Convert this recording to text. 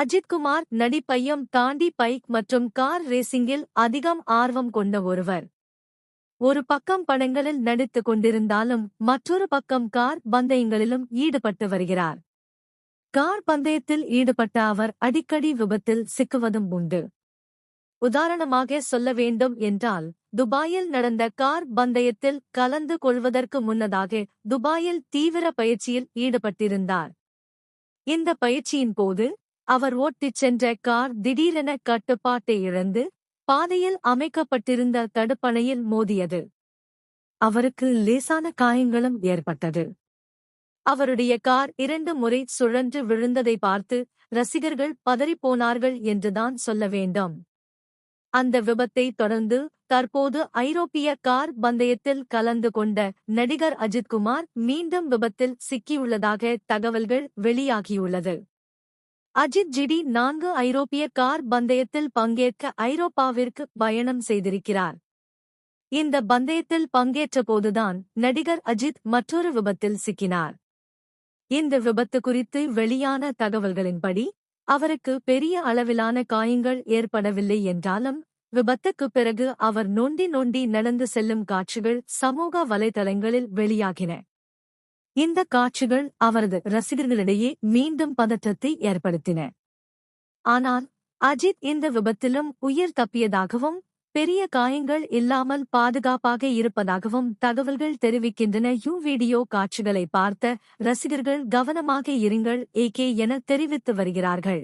அஜித்குமார் நடிப்பையும் தாண்டி பைக் மற்றும் கார் ரேசிங்கில் அதிகம் ஆர்வம் கொண்ட ஒருவர். ஒரு பக்கம் படங்களில் நடித்துக் கொண்டிருந்தாலும் மற்றொரு பக்கம் கார் பந்தயங்களிலும் ஈடுபட்டு வருகிறார். கார் பந்தயத்தில் ஈடுபட்ட அவர் அடிக்கடி விபத்தில் சிக்குவதும் உண்டு. உதாரணமாக சொல்ல வேண்டும் என்றால் துபாயில் நடந்த கார் பந்தயத்தில் கலந்து கொள்வதற்கு முன்னதாக துபாயில் தீவிர பயிற்சியில் ஈடுபட்டிருந்தார். இந்த பயிற்சியின் போது அவர் ஓட்டிச் சென்ற கார் திடீரென கட்டுப்பாட்டை இழந்து பாதையில் அமைக்கப்பட்டிருந்த தடுப்பணையில் மோதியது. அவருக்கு லேசான காயங்களும் ஏற்பட்டது. அவருடைய கார் இரண்டு முறை சுழன்று விழுந்ததை பார்த்து ரசிகர்கள் பதறிப்போனார்கள் என்றுதான் சொல்ல வேண்டும். அந்த விபத்தை தொடர்ந்து தற்போது ஐரோப்பிய கார் பந்தயத்தில் கலந்து கொண்ட நடிகர் அஜித்குமார் மீண்டும் விபத்தில் சிக்கியுள்ளதாக தகவல்கள் வெளியாகியுள்ளது. அஜித் ஜிடி நான்கு ஐரோப்பிய கார் பந்தயத்தில் பங்கேற்க ஐரோப்பாவிற்கு பயணம் செய்திருக்கிறார். இந்த பந்தயத்தில் பங்கேற்றபோதுதான் நடிகர் அஜித் மற்றொரு விபத்தில் சிக்கினார். இந்த விபத்து குறித்து வெளியான தகவல்களின்படி அவருக்கு பெரிய அளவிலான காயங்கள் ஏற்படவில்லை என்றாலும் விபத்துக்கு பிறகு அவர் நொண்டி நொண்டி நடந்து செல்லும் காட்சிகள் சமூக வலைதளங்களில் வெளியாகின. இந்த காட்சிகள் அவரது ரசிகர்களிடையே மீண்டும் பதற்றத்தை ஏற்படுத்தின. ஆனால் அஜித் இந்த விபத்திலும் உயிர் தப்பியதாகவும் பெரிய காயங்கள் இல்லாமல் பாதுகாப்பாக இருப்பதாகவும் தகவல்கள் தெரிவிக்கின்றன. யூ வீடியோ காட்சிகளை பார்த்த ரசிகர்கள் கவனமாக இருங்கள். ஏகே என தெரிவித்து வருகிறார்கள்.